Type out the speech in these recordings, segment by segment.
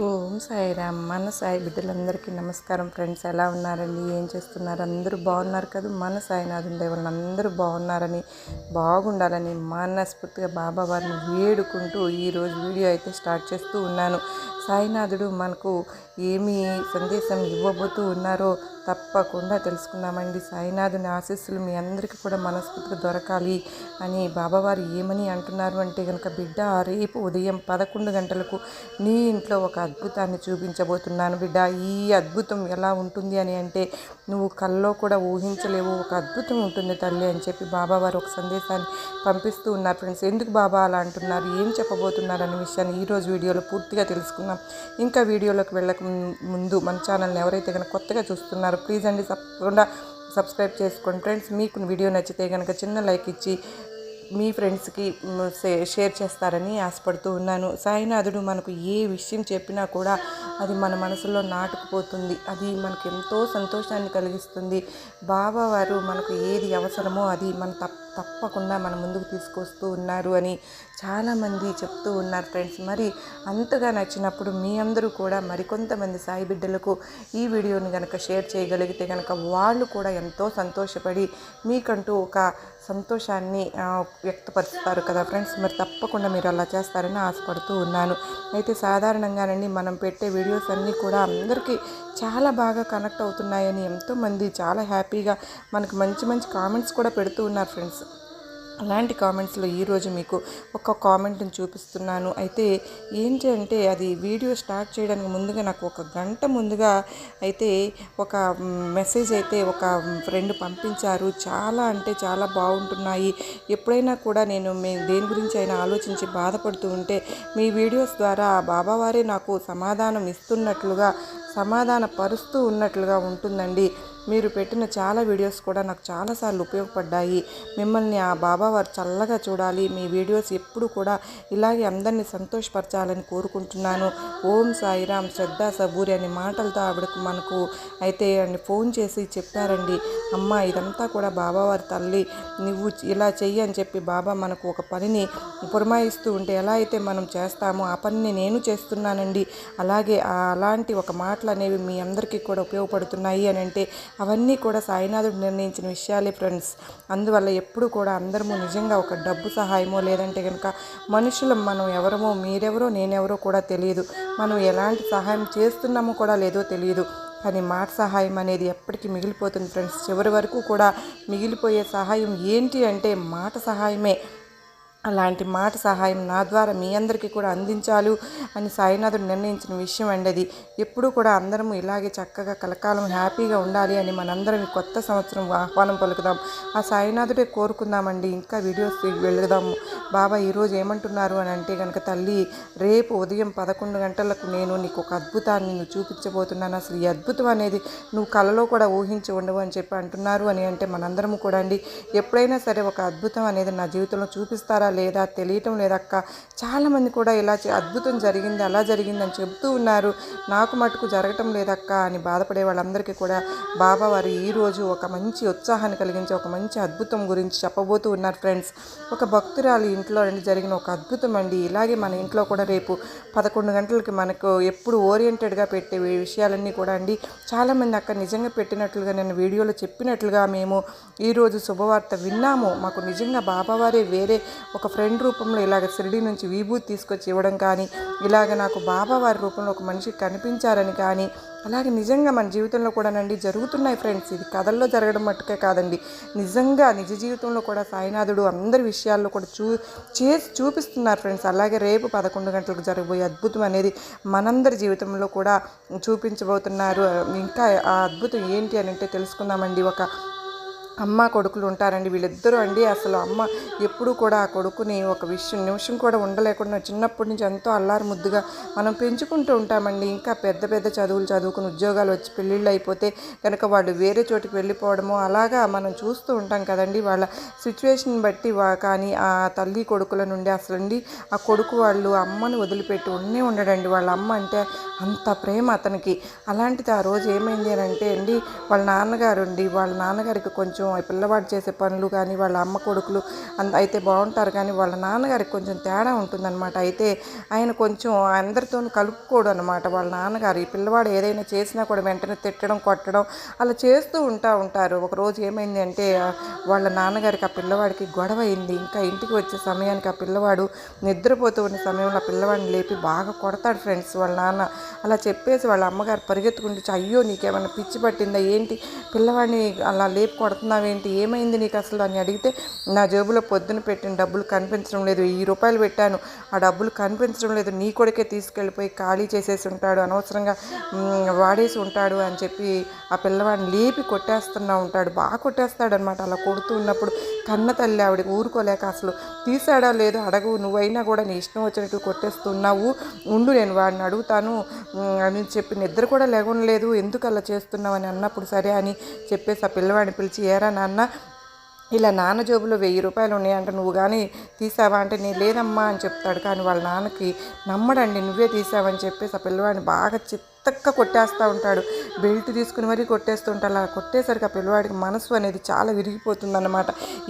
ఓం సాయిరామ్. మన సాయి బిడ్డలందరికీ నమస్కారం ఫ్రెండ్స్. ఎలా ఉన్నారండి? ఏం చేస్తున్నారు? అందరూ బాగున్నారు కదా? మన సాయినాథం దేవుళ్ళు అందరూ బాగున్నారని బాగుండాలని మనస్ఫూర్తిగా బాబా వారిని వేడుకుంటూ ఈరోజు వీడియో అయితే స్టార్ట్ చేస్తూ ఉన్నాను. సాయినాథుడు మనకు ఏమి సందేశం ఇవ్వబోతూ ఉన్నారో తప్పకుండా తెలుసుకుందామండి. సాయినాథుని ఆశీస్సులు మీ అందరికీ కూడా మనస్ఫూర్తిగా దొరకాలి అని బాబావారు ఏమని అంటున్నారు అంటే కనుక బిడ్డ రేపు ఉదయం పదకొండు గంటలకు నీ ఇంట్లో ఒక అద్భుతాన్ని చూపించబోతున్నాను. బిడ్డ ఈ అద్భుతం ఎలా ఉంటుంది అని అంటే నువ్వు కల్లో కూడా ఊహించలేవు ఒక అద్భుతం ఉంటుంది తల్లి అని చెప్పి బాబావారు ఒక సందేశాన్ని పంపిస్తూ ఉన్నారు. ఫ్రెండ్స్ ఎందుకు బాబా అలా అంటున్నారు? ఏం చెప్పబోతున్నారు? అనే విషయాన్ని ఈరోజు వీడియోలో పూర్తిగా తెలుసుకుందాం ఇంకా వీడియోలోకి వెళ్ళక ముందు మన ఛానల్ని ఎవరైతే కనుక కొత్తగా చూస్తున్నారో ప్లీజ్ అండి తప్పకుండా సబ్స్క్రైబ్ చేసుకోండి. ఫ్రెండ్స్ మీకు వీడియో నచ్చితే కనుక చిన్న లైక్ ఇచ్చి మీ ఫ్రెండ్స్కి షేర్ చేస్తారని ఆశపడుతూ ఉన్నాను. సాయినాథుడు మనకు ఏ విషయం చెప్పినా కూడా అది మన మనసులో నాటుకుపోతుంది. అది మనకు ఎంతో సంతోషాన్ని కలిగిస్తుంది. బాబా వారు మనకు ఏది అవసరమో అది మన తప్ప తప్పకుండా మన ముందుకు తీసుకొస్తూ ఉన్నారు అని చాలామంది చెప్తూ ఉన్నారు ఫ్రెండ్స్. మరి అంతగా నచ్చినప్పుడు మీ అందరూ కూడా మరికొంతమంది సాయి బిడ్డలకు ఈ వీడియోని కనుక షేర్ చేయగలిగితే కనుక వాళ్ళు కూడా ఎంతో సంతోషపడి మీకంటూ ఒక సంతోషాన్ని వ్యక్తపరుస్తారు కదా ఫ్రెండ్స్. మరి తప్పకుండా మీరు అలా చేస్తారని ఆశపడుతూ ఉన్నాను. అయితే సాధారణంగానండి మనం పెట్టే వీడియోస్ అన్నీ కూడా అందరికీ చాలా బాగా కనెక్ట్ అవుతున్నాయని ఎంతోమంది చాలా హ్యాపీగా మనకు మంచి మంచి కామెంట్స్ కూడా పెడుతూ ఉన్నారు ఫ్రెండ్స్. అలాంటి కామెంట్స్లో ఈరోజు మీకు ఒక కామెంట్ని చూపిస్తున్నాను. అయితే ఏంటి అంటే అది వీడియో స్టార్ట్ చేయడానికి ముందుగా నాకు ఒక గంట ముందుగా అయితే ఒక మెసేజ్ అయితే ఒక ఫ్రెండ్ పంపించారు. చాలా అంటే చాలా బాగుంటున్నాయి. ఎప్పుడైనా కూడా నేను మీ దేని గురించి అయినా ఆలోచించి బాధపడుతూ ఉంటే మీ వీడియోస్ ద్వారా బాబావారే నాకు సమాధానం ఇస్తున్నట్లుగా సమాధాన పరుస్తూ ఉన్నట్లుగా ఉంటుందండి. మీరు పెట్టిన చాలా వీడియోస్ కూడా నాకు చాలాసార్లు ఉపయోగపడ్డాయి. మిమ్మల్ని ఆ బాబా వారు చల్లగా చూడాలి. మీ వీడియోస్ ఎప్పుడు కూడా ఇలాగే అందరినీ సంతోషపరచాలని కోరుకుంటున్నాను. ఓం సాయిరామ్ శ్రద్ధ సబూరి అనే మాటలతో ఆవిడకు మనకు అయితే అండి ఫోన్ చేసి చెప్పారండి. అమ్మ ఇదంతా కూడా బాబావారి తల్లి. నువ్వు ఇలా చెయ్యి అని చెప్పి బాబా మనకు ఒక పనిని పురమాయిస్తూ ఉంటే ఎలా అయితే మనం చేస్తామో ఆ పనిని నేను చేస్తున్నానండి. అలాగే అలాంటి ఒక మాటలు అనేవి మీ అందరికీ కూడా ఉపయోగపడుతున్నాయి అని అంటే అవన్నీ కూడా సాయినాథుడు నిర్ణయించిన విషయాలే ఫ్రెండ్స్. అందువల్ల ఎప్పుడు కూడా అందరము నిజంగా ఒక డబ్బు సహాయమో లేదంటే కనుక మనుషులం మనం ఎవరమో మీరెవరో నేనెవరో కూడా తెలియదు. మనం ఎలాంటి సహాయం చేస్తున్నామో కూడా లేదో తెలియదు. కానీ మాట సహాయం అనేది ఎప్పటికీ మిగిలిపోతుంది ఫ్రెండ్స్. చివరి వరకు కూడా మిగిలిపోయే సహాయం ఏంటి అంటే మాట సహాయమే. అలాంటి మాట సహాయం నా ద్వారా మీ అందరికీ కూడా అందించాలి అని సాయినాథుడు నిర్ణయించిన విషయం అండి అది. ఎప్పుడూ కూడా అందరము ఇలాగే చక్కగా కలకాలం హ్యాపీగా ఉండాలి అని మనందరం కొత్త సంవత్సరం ఆహ్వానం పలుకుదాం. ఆ సాయినాథుడే కోరుకుందామండి. ఇంకా వీడియోస్ వెళదాము. బాబా ఈరోజు ఏమంటున్నారు అని అంటే కనుక తల్లి రేపు ఉదయం పదకొండు గంటలకు నేను నీకు ఒక అద్భుతాన్ని నువ్వు చూపించబోతున్నాను. అసలు ఈ అద్భుతం అనేది నువ్వు కలలో కూడా ఊహించి ఉండవు అని చెప్పి అంటున్నారు అని అంటే మనందరము కూడా అండి. ఎప్పుడైనా సరే ఒక అద్భుతం అనేది నా జీవితంలో చూపిస్తారా లేదా తెలియటం లేదక్క. చాలామంది కూడా ఇలా అద్భుతం జరిగింది అలా జరిగింది అని చెబుతూ ఉన్నారు. నాకు మటుకు జరగటం లేదక్క అని బాధపడే వాళ్ళందరికీ కూడా బాబా వారు ఈరోజు ఒక మంచి ఉత్సాహాన్ని కలిగించే ఒక మంచి అద్భుతం గురించి చెప్పబోతూ ఉన్నారు ఫ్రెండ్స్. ఒక భక్తురాలి ఇంట్లో అండి జరిగిన ఒక అద్భుతం అండి. ఇలాగే మన ఇంట్లో కూడా రేపు పదకొండు గంటలకి మనకు ఎప్పుడు ఓరియంటెడ్గా పెట్టే విషయాలన్నీ కూడా అండి. చాలామంది అక్కడ నిజంగా పెట్టినట్లుగా నేను వీడియోలో చెప్పినట్లుగా మేము ఈరోజు శుభవార్త విన్నాము. మాకు నిజంగా బాబావారే వేరే ఒక ఒక ఫ్రెండ్ రూపంలో ఇలాగ షిరిడి నుంచి విభూతి తీసుకొచ్చి ఇవ్వడం కానీ ఇలాగ నాకు బాబావారి రూపంలో ఒక మనిషి కనిపించారని కానీ అలాగే నిజంగా మన జీవితంలో కూడానండి జరుగుతున్నాయి ఫ్రెండ్స్. ఇది కథల్లో జరగడం మట్టుకే కాదండి. నిజంగా నిజ జీవితంలో కూడా సాయినాథుడు అందరి విషయాల్లో కూడా చూ చేసి చూపిస్తున్నారు ఫ్రెండ్స్. అలాగే రేపు పదకొండు గంటలకు జరగబోయే అద్భుతం అనేది మనందరి జీవితంలో కూడా చూపించబోతున్నారు. ఇంకా ఆ అద్భుతం ఏంటి అని అంటే తెలుసుకుందామండి. ఒక అమ్మ కొడుకులు ఉంటారండి. వీళ్ళిద్దరూ అండి అసలు అమ్మ ఎప్పుడు కూడా ఆ కొడుకుని ఒక విషయం నిమిషం కూడా ఉండలేకుండా చిన్నప్పటి నుంచి ఎంతో అల్లారు ముద్దుగా మనం పెంచుకుంటూ ఉంటామండి. ఇంకా పెద్ద పెద్ద చదువులు చదువుకుని ఉద్యోగాలు వచ్చి పెళ్ళిళ్ళు అయిపోతే కనుక వాళ్ళు వేరే చోటికి వెళ్ళిపోవడము అలాగా మనం చూస్తూ ఉంటాం కదండి. వాళ్ళ సిచ్యువేషన్ బట్టి వా కానీ ఆ తల్లి కొడుకుల నుండి అసలు అండి ఆ కొడుకు వాళ్ళు అమ్మను వదిలిపెట్టి ఉన్నే ఉండడండి. వాళ్ళ అమ్మ అంటే అంత ప్రేమ అతనికి. అలాంటిది ఆ రోజు ఏమైంది అని అంటే అండి వాళ్ళ నాన్నగారు అండి వాళ్ళ నాన్నగారికి కొంచెం కొంచెం పిల్లవాడు చేసే పనులు కానీ వాళ్ళ అమ్మ కొడుకులు అంత అయితే బాగుంటారు కానీ వాళ్ళ నాన్నగారికి కొంచెం తేడా ఉంటుందన్నమాట. అయితే ఆయన కొంచెం అందరితో కలుపుకోడు అనమాట వాళ్ళ నాన్నగారు. ఈ పిల్లవాడు ఏదైనా చేసినా కూడా వెంటనే తిట్టడం కొట్టడం అలా చేస్తూ ఉంటా ఉంటారు. ఒకరోజు ఏమైంది అంటే వాళ్ళ నాన్నగారికి ఆ పిల్లవాడికి గొడవ అయింది. ఇంకా ఇంటికి వచ్చే సమయానికి ఆ పిల్లవాడు నిద్రపోతూ ఉన్న సమయంలో ఆ పిల్లవాడిని లేపి బాగా కొడతాడు ఫ్రెండ్స్ వాళ్ళ నాన్న. అలా చెప్పేసి వాళ్ళ అమ్మగారు పరిగెత్తుకుంటూ అయ్యో నీకేమైనా పిచ్చి పట్టిందా? ఏంటి? పిల్లవాడిని అలా లేపి ఏంటి ఏమైంది నీకు అసలు? అని అడిగితే నా జేబులో పొద్దున పెట్టిన డబ్బులు కనిపించడం లేదు. వెయ్యి రూపాయలు పెట్టాను. ఆ డబ్బులు కనిపించడం లేదు. నీ కొడుకే తీసుకెళ్ళిపోయి ఖాళీ చేసేసి ఉంటాడు. అనవసరంగా వాడేసి ఉంటాడు అని చెప్పి ఆ పిల్లవాడిని లేపి కొట్టేస్తున్నా ఉంటాడు. బాగా కొట్టేస్తాడు అనమాట అలా కొడుతూ ఉన్నప్పుడు కన్న తల్లి ఆవిడ ఊరుకోలేక అసలు తీసాడా లేదో అడగు. నువ్వైనా కూడా నీ ఇష్టం వచ్చినట్టు కొట్టేస్తున్నావు. ఉండు నేను వాడిని అడుగుతాను. అని చెప్పి నిద్ర కూడా లేకుండా ఎందుకు అలా చేస్తున్నావు అని అన్నప్పుడు సరే అని చెప్పేసి ఆ పిల్లవాడిని పిలిచి ఏరా నాన్న? ఇలా నాన్న జోబులో వెయ్యి రూపాయలు ఉన్నాయంట. నువ్వు కానీ తీసావా అంటే నేను లేదమ్మా అని చెప్తాడు. కానీ వాళ్ళ నాన్నకి నమ్మడండి నువ్వే తీసావని చెప్పేసి ఆ పిల్లవాడిని బాగా చిత్తక్క కొట్టేస్తూ ఉంటాడు. బెల్ట్ తీసుకుని మరీ కొట్టేస్తూ ఉంటాడు. అలా కొట్టేసరికి ఆ పిల్లవాడికి మనసు అనేది చాలా విరిగిపోతుందన్నమాట.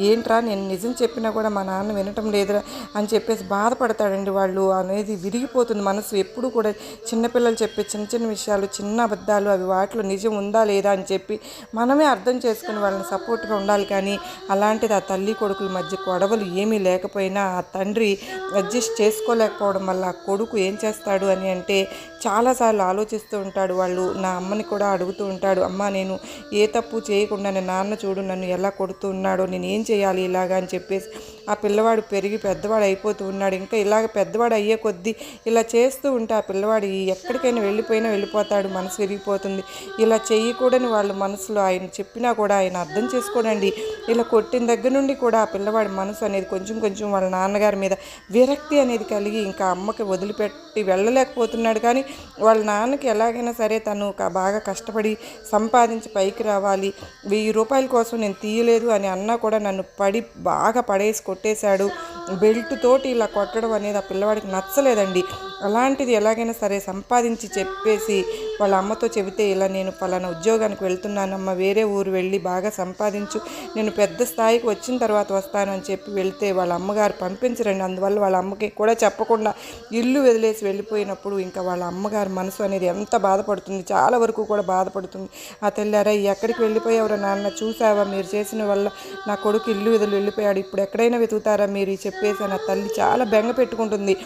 ఏంట్రా నేను నిజం చెప్పినా కూడా మా నాన్న వినటం లేదురా అని చెప్పేసి బాధపడతాడండి వాళ్ళు. అనేది విరిగిపోతుంది మనసు. ఎప్పుడు కూడా చిన్నపిల్లలు చెప్పే చిన్న చిన్న విషయాలు చిన్న అబద్ధాలు అవి వాటిలో నిజం ఉందా లేదా అని చెప్పి మనమే అర్థం చేసుకుని వాళ్ళని సపోర్ట్గా ఉండాలి. కానీ అలాంటిది ఆ తల్లి కొడుకుల మధ్య గొడవలు ఏమీ లేకపోయినా ఆ తండ్రి అడ్జస్ట్ చేసుకోలేకపోవడం వల్ల ఆ కొడుకు ఏం చేస్తాడు అని అంటే చాలాసార్లు ఆలోచిస్తూ ఉంటాడు. వాళ్ళు నా అమ్మని కూడా అడుగుతూ ఉంటాడు. అమ్మ నేను ఏ తప్పు చేయకుండా నాన్న చూడు నన్ను ఎలా కొడుతూ ఉన్నాడో నేను ఏం చేయాలి ఇలాగా అని చెప్పేసి ఆ పిల్లవాడు పెరిగి పెద్దవాడు అయిపోతూ ఉన్నాడు. ఇంకా ఇలాగ పెద్దవాడు అయ్యే కొద్దీ ఇలా చేస్తూ ఉంటే ఆ పిల్లవాడు ఎక్కడికైనా వెళ్ళిపోయినా వెళ్ళిపోతాడు మనసు విరిగిపోతుంది. ఇలా చేయకూడని వాళ్ళ మనసులో ఆయన చెప్పినా కూడా ఆయన అర్థం చేసుకోడండి. ఇలా కొట్టిన దగ్గర నుండి కూడా ఆ పిల్లవాడి మనసు అనేది కొంచెం కొంచెం వాళ్ళ నాన్నగారి మీద విరక్తి అనేది కలిగి ఇంకా అమ్మకి వదిలిపెట్టి వెళ్ళలేకపోతున్నాడు. కానీ వాళ్ళ నాన్నకి ఎలాగైనా సరే తను బాగా కష్టపడి సంపాదించి పైకి రావాలి. వెయ్యి రూపాయల కోసం నేను తీయలేదు అని అన్నా కూడా నన్ను పడి బాగా పడేసుకో కొట్టేశాడు. బెల్ట్ తోటి ఇలా కొట్టడం అనేది ఆ పిల్లవాడికి నచ్చలేదండి. అలాంటిది ఎలాగైనా సరే సంపాదించి చెప్పేసి వాళ్ళ అమ్మతో చెబితే ఇలా నేను పలానా ఉద్యోగానికి వెళ్తున్నానమ్మ వేరే ఊరు వెళ్ళి బాగా సంపాదించు నేను పెద్ద స్థాయికి వచ్చిన తర్వాత వస్తాను అని చెప్పి వెళ్తే వాళ్ళ అమ్మగారు పంపించరండి. అందువల్ల వాళ్ళ అమ్మకి కూడా చెప్పకుండా ఇల్లు వదిలేసి వెళ్ళిపోయినప్పుడు ఇంకా వాళ్ళ అమ్మగారి మనసు అనేది ఎంత బాధపడుతుంది చాలా వరకు కూడా బాధపడుతుంది. ఆ తెల్లారా ఎక్కడికి వెళ్ళిపోయావురా నాన్న? చూసావా మీరు చేసిన వల్ల నా కొడుకు ఇల్లు వదిలి వెళ్ళిపోయాడు. ఇప్పుడు ఎక్కడైనా వెతుకుతారా మీరు? చెప్పేసి నా తల్లి చాలా బెంగ పెట్టుకుంటుంది.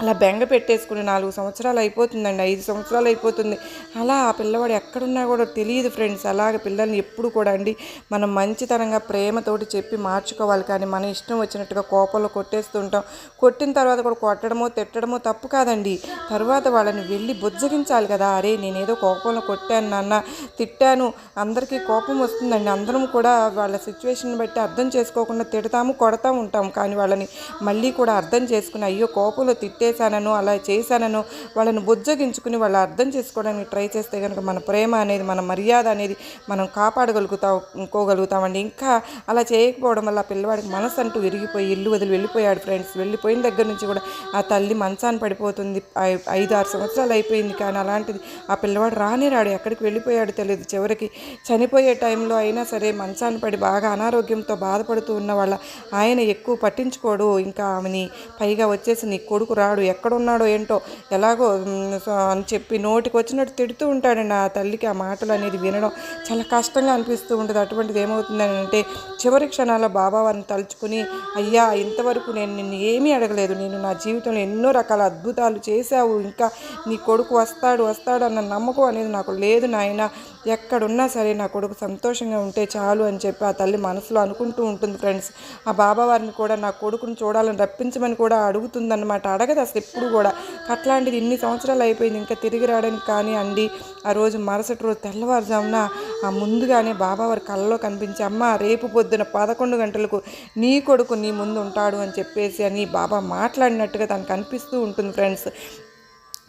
అలా బెంగ పెట్టేసుకుని నాలుగు సంవత్సరాలు అయిపోతుందండి ఐదు సంవత్సరాలు అయిపోతుంది. అలా ఆ పిల్లవాడు ఎక్కడున్నా కూడా తెలియదు ఫ్రెండ్స్ అలాగ పిల్లల్ని ఎప్పుడు కూడా అండి మనం మంచితనంగా ప్రేమతోటి చెప్పి మార్చుకోవాలి. కానీ మన ఇష్టం వచ్చినట్టుగా కోపంలో కొట్టేస్తుంటాం కొట్టిన తర్వాత కూడా కొట్టడమో తిట్టడమో తప్పు కాదండి. తర్వాత వాళ్ళని వెళ్ళి బుజ్జగించాలి కదా. అరే నేనేదో కోపంలో కొట్టాను నాన్న తిట్టాను అందరికీ కోపం వస్తుందండి. అందరం కూడా వాళ్ళ సిచ్యువేషన్ బట్టి అర్థం చేసుకోకుండా తిడతాము కొడతా ఉంటాం. కానీ వాళ్ళని మళ్ళీ కూడా అర్థం చేసుకుని అయ్యో కోపంలో తిట్టే తిట్టేశానను అలా చేశానను వాళ్ళని బుజ్జగించుకుని వాళ్ళు అర్థం చేసుకోవడానికి ట్రై చేస్తే కనుక మన ప్రేమ అనేది మన మర్యాద అనేది మనం కాపాడగలుగుతాకోగలుగుతామండి ఇంకా అలా చేయకపోవడం వల్ల ఆ పిల్లవాడికి మనసు అంటూ విరిగిపోయి ఇల్లు వదిలి వెళ్ళిపోయాడు ఫ్రెండ్స్. వెళ్ళిపోయిన దగ్గర నుంచి కూడా ఆ తల్లి మంచాన్ని పడిపోతుంది. ఐదు ఆరు సంవత్సరాలు అయిపోయింది కానీ అలాంటిది ఆ పిల్లవాడు రానే రాడు. ఎక్కడికి వెళ్ళిపోయాడు తెలియదు. చివరికి చనిపోయే టైంలో అయినా సరే మంచాన్ని పడి బాగా అనారోగ్యంతో బాధపడుతూ ఉన్న వాళ్ళ ఆయన ఎక్కువ పట్టించుకోడు. ఇంకా ఆమెని పైగా వచ్చేసి నీ కొడుకు రాడు ఎక్కడున్నాడో ఏంటో ఎలాగో సో అని చెప్పి నోటికి వచ్చినట్టు తిడుతూ ఉంటాడండి ఆ తల్లికి ఆ మాటలు అనేది వినడం. చాలా కష్టంగా అనిపిస్తూ ఉంటుంది. అటువంటిది ఏమవుతుందని అంటే చివరి క్షణాల్లో బాబా వారిని తలుచుకుని అయ్యా ఇంతవరకు నేను నిన్ను ఏమీ అడగలేదు. నేను నా జీవితంలో ఎన్నో రకాల అద్భుతాలు చేశావు. ఇంకా నీ కొడుకు వస్తాడు వస్తాడు అన్న నమ్మకం అనేది నాకు లేదు నాయన. ఎక్కడున్నా సరే నా కొడుకు సంతోషంగా ఉంటే చాలు అని చెప్పి ఆ తల్లి మనసులో అనుకుంటూ ఉంటుంది ఫ్రెండ్స్ ఆ బాబా వారిని కూడా నా కొడుకుని చూడాలని రప్పించమని కూడా అడుగుతుందన్నమాట. అడగదు అసలు ఎప్పుడు కూడా. అట్లాంటిది ఇన్ని సంవత్సరాలు అయిపోయింది ఇంకా తిరిగి రావడానికి కానీ అండి. ఆ రోజు మరుసటి రోజు తెల్లవారుజామున ఆ ముందుగానే బాబావారి కళ్ళలో కనిపించి అమ్మ రేపు పొద్దున పదకొండు గంటలకు నీ కొడుకు నీ ముందు ఉంటాడు అని చెప్పేసి అని బాబా మాట్లాడినట్టుగా తనకు అనిపిస్తూ ఉంటుంది ఫ్రెండ్స్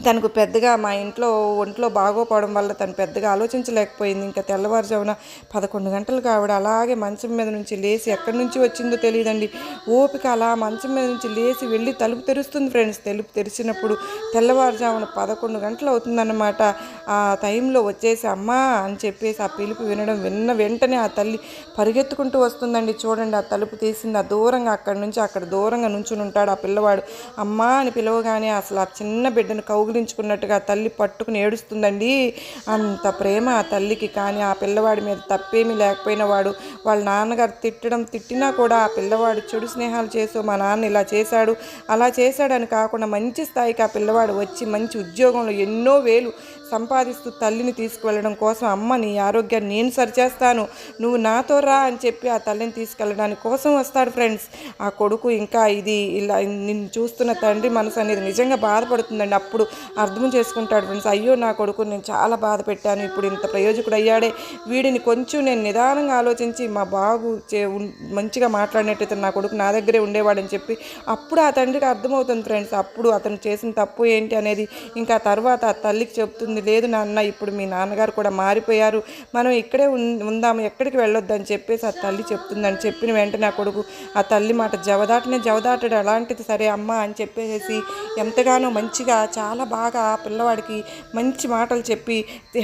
తనకు పెద్దగా మా ఇంట్లో ఒంట్లో బాగోపోవడం వల్ల తను పెద్దగా ఆలోచించలేకపోయింది. ఇంకా తెల్లవారుజామున పదకొండు గంటలకు ఆవిడ అలాగే మంచం మీద నుంచి లేచి ఎక్కడి నుంచి వచ్చిందో తెలియదండి. ఓపిక అలా మంచం మీద నుంచి లేచి వెళ్ళి తలుపు తెరుస్తుంది ఫ్రెండ్స్. తలుపు తెరిచినప్పుడు తెల్లవారుజామున పదకొండు గంటలు అవుతుందన్నమాట. ఆ టైంలో వచ్చేసి అమ్మా అని చెప్పేసి ఆ పిలుపు వినడం విన్న వెంటనే ఆ తల్లి పరిగెత్తుకుంటూ వస్తుందండి. చూడండి ఆ తలుపు తీసింది. ఆ దూరంగా అక్కడి నుంచి అక్కడ దూరంగా నుంచుని ఉంటాడు ఆ పిల్లవాడు. అమ్మా అని పిలవగానే అసలు ఆ చిన్న బిడ్డను కౌగిలించుకున్నట్టుగా తల్లి పట్టుకుని ఏడుస్తుందండి. అంత ప్రేమ ఆ తల్లికి కానీ ఆ పిల్లవాడి మీద తప్పేమీ లేకపోయిన వాడు. వాళ్ళ నాన్నగారు తిట్టడం తిట్టినా కూడా ఆ పిల్లవాడు చెడు స్నేహాలు చేసో మా నాన్న ఇలా చేశాడు అలా చేశాడని కాకుండా మంచి స్థాయికి ఆ పిల్లవాడు వచ్చి మంచి ఉద్యోగంలో ఎన్నో వేలు సంపాదిస్తూ తల్లిని తీసుకువెళ్ళడం కోసం అమ్మ నీ ఆరోగ్యాన్ని నేను సరిచేస్తాను. నువ్వు నాతో రా అని చెప్పి ఆ తల్లిని తీసుకెళ్ళడానికి కోసం వస్తాడు ఫ్రెండ్స్. ఆ కొడుకు ఇంకా ఇది ఇలా నిన్ను చూస్తున్న తండ్రి మనసు అనేది నిజంగా బాధపడుతుందండి. అప్పుడు అర్థం చేసుకుంటాడు ఫ్రెండ్స్ అయ్యో నా కొడుకు నేను చాలా బాధ పెట్టాను. ఇప్పుడు ఇంత ప్రయోజకుడు అయ్యాడే వీడిని కొంచెం నేను నిదానంగా ఆలోచించి మా బాగు చే మంచిగా మాట్లాడినట్టయితే నా కొడుకు నా దగ్గరే ఉండేవాడని చెప్పి అప్పుడు ఆ తండ్రికి అర్థమవుతుంది ఫ్రెండ్స్ అప్పుడు అతను చేసిన తప్పు ఏంటి అనేది ఇంకా తర్వాత ఆ తల్లికి చెప్తుంది. లేదు నాన్న ఇప్పుడు మీ నాన్నగారు కూడా మారిపోయారు. మనం ఇక్కడే ఉన్- ఉందాము ఎక్కడికి వెళ్ళొద్దు అని చెప్పేసి ఆ తల్లి చెప్తుందని చెప్పిన వెంటనే ఆ కొడుకు ఆ తల్లి మాట జవదాటనే జవదాటడు. అలాంటిది సరే అమ్మ అని చెప్పేసి ఎంతగానో మంచిగా చాలా బాగా ఆ పిల్లవాడికి మంచి మాటలు చెప్పి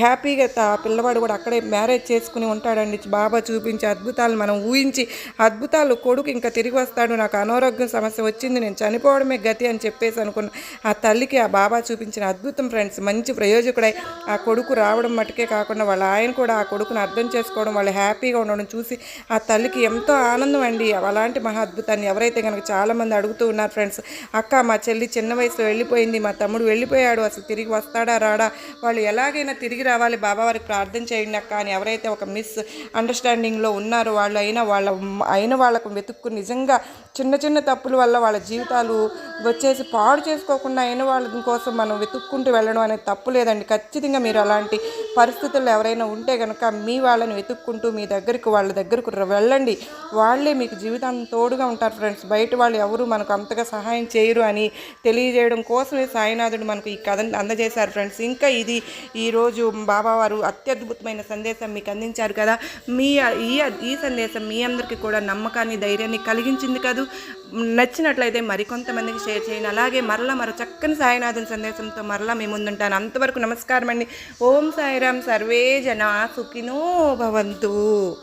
హ్యాపీగా పిల్లవాడు కూడా అక్కడే మ్యారేజ్ చేసుకుని ఉంటాడండి. బాబా చూపించే అద్భుతాలు మనం ఊహించి అద్భుతాలు కొడుకు ఇంకా తిరిగి వస్తాడు. నాకు అనారోగ్యం సమస్య వచ్చింది నేను చనిపోవడమే గతి అని చెప్పేసి అనుకున్న ఆ తల్లికి ఆ బాబా చూపించిన అద్భుతం ఫ్రెండ్స్ మంచి ప్రయోజకుడై ఆ కొడుకు రావడం మటుకే కాకుండా వాళ్ళ ఆయన కూడా ఆ కొడుకును అర్థం చేసుకోవడం వాళ్ళు హ్యాపీగా ఉండడం చూసి ఆ తల్లికి ఎంతో ఆనందం అండి. అలాంటి మహా అద్భుతాన్ని ఎవరైతే కనుక చాలామంది అడుగుతూ ఉన్నారు ఫ్రెండ్స్ అక్క మా చెల్లి చిన్న వయసులో వెళ్ళిపోయింది మా తమ్ముడు వెళ్ళి వెళ్ళిపోయాడు. అసలు తిరిగి వస్తాడా రాడా? వాళ్ళు ఎలాగైనా తిరిగి రావాలి. బాబా వారికి ప్రార్థన చేయండి అక్క అని ఎవరైతే ఒక మిస్ అండర్స్టాండింగ్లో ఉన్నారో వాళ్ళు అయినా వాళ్ళ అయిన వాళ్ళకు వెతుక్కు నిజంగా చిన్న చిన్న తప్పుల వల్ల వాళ్ళ జీవితాలు వచ్చేసి పాడు చేసుకోకుండా అయిన వాళ్ళ కోసం మనం వెతుక్కుంటూ వెళ్ళడం అనేది తప్పు లేదండి. ఖచ్చితంగా మీరు అలాంటి పరిస్థితుల్లో ఎవరైనా ఉంటే కనుక మీ వాళ్ళని వెతుక్కుంటూ మీ దగ్గరికి వాళ్ళ దగ్గరకు ర- వెళ్ళండి. వాళ్ళే మీకు జీవితాన్ని తోడుగా ఉంటారు ఫ్రెండ్స్. బయట వాళ్ళు ఎవరు మనకు అంతగా సహాయం చేయరు అని తెలియజేయడం కోసమే సాయినాథుడు మనకు ఈ కథ అందజేశారు ఫ్రెండ్స్. ఇంకా ఇది ఈరోజు బాబావారు అత్యద్భుతమైన సందేశం మీకు అందించారు కదా. మీ ఈ ఈ సందేశం మీ అందరికీ కూడా నమ్మకాన్ని ధైర్యాన్ని కలిగించింది కదా? నచ్చినట్లయితే మరికొంతమందికి షేర్ చేయండి. అలాగే మరలా మరో చక్కని సాయినాథుని సందేశంతో మరలా మీ ముందుంటాను. అంతవరకు నమస్కారం అండి. ఓం సాయిరామ్ సర్వే జనా సుఖినో భవంతు.